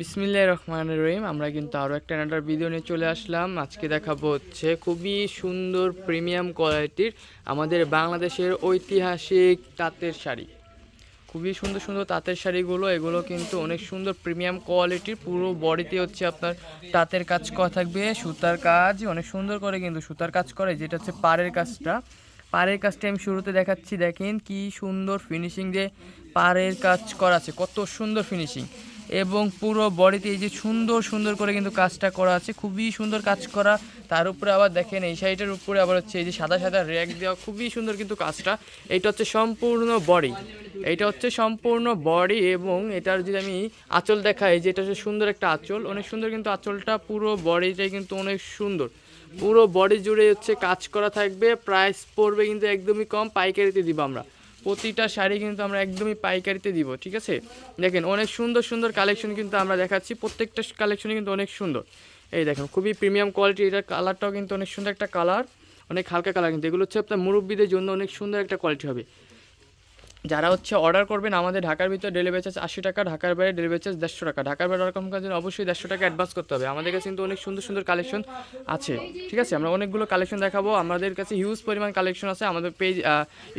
বিসমিল্লাহ রহমান রহিম। আমরা কিন্তু আরও একটা নাটার ভিডিও নিয়ে চলে আসলাম। আজকে দেখাবো হচ্ছে খুবই সুন্দর প্রিমিয়াম কোয়ালিটির আমাদের বাংলাদেশের ঐতিহাসিক তাঁতের শাড়ি। খুবই সুন্দর সুন্দর তাঁতের শাড়িগুলো, এগুলো কিন্তু অনেক সুন্দর প্রিমিয়াম কোয়ালিটির পুরো বডিতে হচ্ছে আপনার তাঁতের কাজ করা থাকবে, সুতার কাজ অনেক সুন্দর করে কিন্তু সুতার কাজ করে যেটা হচ্ছে পাড়ের কাজটা। পাড়ের কাজটা আমি শুরুতে দেখাচ্ছি, দেখেন কি সুন্দর ফিনিশিং যে পাড়ের কাজ করা আছে, কত সুন্দর ফিনিশিং এবং পুরো বডিতে এই যে সুন্দর সুন্দর করে কিন্তু কাজটা করা আছে। খুবই সুন্দর কাজ করা। তার উপরে আবার দেখেন, এই শাড়িটার উপরে আবার হচ্ছে এই যে সাদা সাদা র্যাক দেওয়া খুবই সুন্দর কিন্তু কাজটা। এইটা হচ্ছে সম্পূর্ণ বডি। এইটা হচ্ছে সম্পূর্ণ বডি এবং এটার যদি আমি আঁচল দেখাই, যে এটা হচ্ছে সুন্দর একটা আঁচল। অনেক সুন্দর কিন্তু আঁচলটা পুরো বডিটাই কিন্তু অনেক সুন্দর। পুরো বডি জুড়ে হচ্ছে কাজ করা থাকবে। প্রাইস পড়বে কিন্তু একদমই কম। পাইকারিতে দিব আমরা। প্রতিটা শাড়ি কিন্তু আমরা একদমই পাইকারিতে দিব, ঠিক আছে? দেখেন, অনেক সুন্দর সুন্দর কালেকশন কিন্তু আমরা দেখাচ্ছি। প্রত্যেকটা কালেকশনই কিন্তু অনেক সুন্দর। এই দেখেন, খুবই প্রিমিয়াম কোয়ালিটি এটার কালারটাও কিন্তু অনেক সুন্দর একটা কালার অনেক হালকা কালার কিন্তু। এগুলো হচ্ছে আপনার মুরব্বীদের জন্য অনেক সুন্দর একটা কোয়ালিটি হবে। যারা হচ্ছে অর্ডার করবেন, আমাদের ঢাকার ভিতরে ডেলিভারি চার্জ আশি টাকা, ঢাকার বাইরে ডেলিভারি চার্জ দেড়শো টাকা। ঢাকার বাইরে অর্ডার করার জন্য অবশ্যই দেড়শো টাকা অ্যাডভান্স করতে হবে। আমাদের কাছে কিন্তু অনেক সুন্দর সুন্দর কালেকশন আছে। ঠিক আছে? আমরা অনেকগুলো কালেকশন দেখাবো। আমাদের কাছে হিউজ পরিমাণ কালেকশন আছে। আমাদের পেজ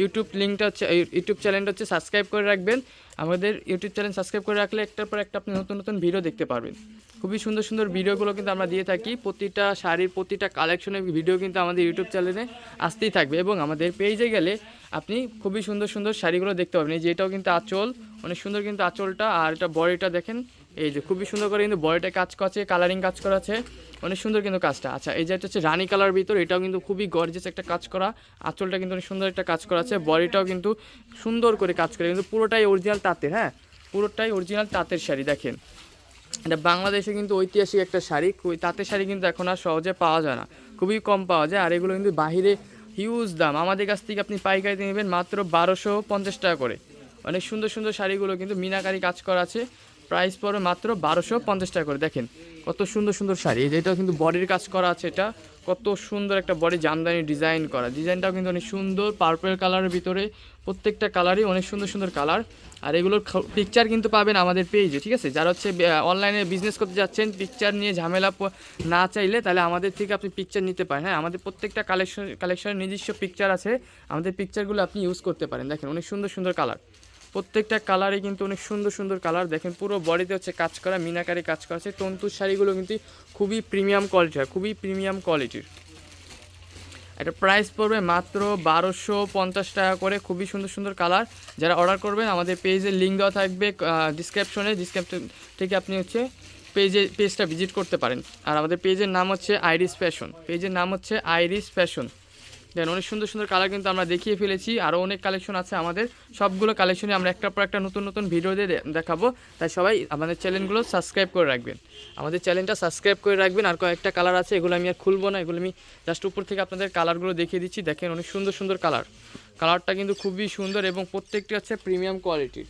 ইউটিউব লিঙ্কটা হচ্ছে ইউটিউব চ্যানেলটা হচ্ছে সাবস্ক্রাইব করে রাখবেন। আমাদের ইউটিউব চ্যানেল সাবস্ক্রাইব করে রাখলে একটার পর একটা আপনি নতুন নতুন ভিডিও দেখতে পারবেন। খুবই সুন্দর সুন্দর ভিডিওগুলো কিন্তু আমরা দিয়ে থাকি। প্রতিটা শাড়ির প্রতিটা কালেকশনের ভিডিও কিন্তু আমাদের ইউটিউব চ্যানেলে আসতেই থাকবে এবং আমাদের পেজে গেলে আপনি খুবই সুন্দর সুন্দর শাড়িগুলো দেখতে পাবেন এই যে এটাও কিন্তু আঁচল। অনেক সুন্দর কিন্তু আঁচলটা, আর এটা বডিটা দেখেন, এই যে খুবই সুন্দর করে কিন্তু বডিটা কাজ করেছে কালারিং কাজ করা আছে অনেক সুন্দর কিন্তু কাজটা। আচ্ছা এই যে এটা হচ্ছে রানী কালার ভিতর, এটাও কিন্তু খুবই গর্জেস একটা কাজ করা, আঁচলটা কিন্তু অনেক সুন্দর একটা কাজ করা আছে বডিটাও কিন্তু সুন্দর করে কাজ করে, কিন্তু পুরোটাই অরিজিনাল তাঁতের হ্যাঁ? পুরোটাই অরিজিনাল তাঁতের শাড়ি, দেখেন। এটা বাংলাদেশে কিন্তু ঐতিহাসিক একটা শাড়ি তাঁতের শাড়ি কিন্তু এখন আর সহজে পাওয়া যায় না, খুবই কম পাওয়া যায়, আর এগুলো কিন্তু বাহিরে হিউজ দাম। আমাদের কাছ থেকে আপনি পাইকারিতে নেবেন মাত্র বারোশো পঞ্চাশ টাকা করে। অনেক সুন্দর সুন্দর শাড়িগুলো কিন্তু মিনাকারি কাজ করা আছে। প্রাইস পড়বে মাত্র বারোশো পঞ্চাশ টাকা করে। দেখেন, কত সুন্দর সুন্দর শাড়ি। এই যে এটাও কিন্তু বডির কাজ করা আছে এটা। কত সুন্দর একটা বডি জামদানি ডিজাইন করা। ডিজাইনটাও কিন্তু অনেক সুন্দর পার্পল কালারের ভিতরে। প্রত্যেকটা কালারই অনেক সুন্দর সুন্দর কালার আর এগুলোর পিকচার কিন্তু পাবেন আমাদের পেজে ঠিক আছে? যারা হচ্ছে অনলাইনে বিজনেস করতে যাচ্ছেন পিকচার নিয়ে ঝামেলা না চাইলে তাহলে আমাদের থেকে আপনি পিকচার নিতে পারেন। হ্যাঁ আমাদের প্রত্যেকটা কালেকশন কালেকশনের নিজস্ব পিকচার আছে। আমাদের পিকচারগুলো আপনি ইউজ করতে পারেন। দেখেন, অনেক সুন্দর সুন্দর কালার প্রত্যেকটা কালারই কিন্তু অনেক সুন্দর সুন্দর কালার দেখেন পুরো বডিতে হচ্ছে কাজ করা, মিনাকারি কাজ করা। আছে তন্তুর শাড়িগুলো কিন্তু খুবই প্রিমিয়াম কোয়ালিটি হয়, খুবই প্রিমিয়াম কোয়ালিটির এটা প্রাইস পড়বে মাত্র বারোশো পঞ্চাশ টাকা করে, খুবই সুন্দর সুন্দর কালার যারা অর্ডার করবেন, আমাদের পেজের লিঙ্ক দেওয়া থাকবে ডিসক্রিপশনে ডিসক্রিপশন থেকে আপনি হচ্ছে পেজে পেজটা ভিজিট করতে পারেন। আর আমাদের পেজের নাম হচ্ছে আইরিস ফ্যাশন পেজের নাম হচ্ছে আইরিস ফ্যাশন দেন অনেক সুন্দর সুন্দর কালার কিন্তু আমরা দেখিয়ে ফেলেছি। আরও অনেক কালেকশন আছে আমাদের। সবগুলো কালেকশনে আমরা একটার পর একটা নতুন নতুন ভিডিও দিয়ে দেখাবো। তাই সবাই আমাদের চ্যানেলগুলো সাবস্ক্রাইব করে রাখবেন। আমাদের চ্যানেলটা সাবস্ক্রাইব করে রাখবেন। আর কয়েকটা কালার আছে, এগুলো আমি আর খুলবো না। এগুলো আমি জাস্ট উপর থেকে আপনাদের কালারগুলো দেখিয়ে দিচ্ছি। দেখেন অনেক সুন্দর সুন্দর কালার কালারটা কিন্তু খুবই সুন্দর এবং প্রত্যেকটি হচ্ছে প্রিমিয়াম কোয়ালিটির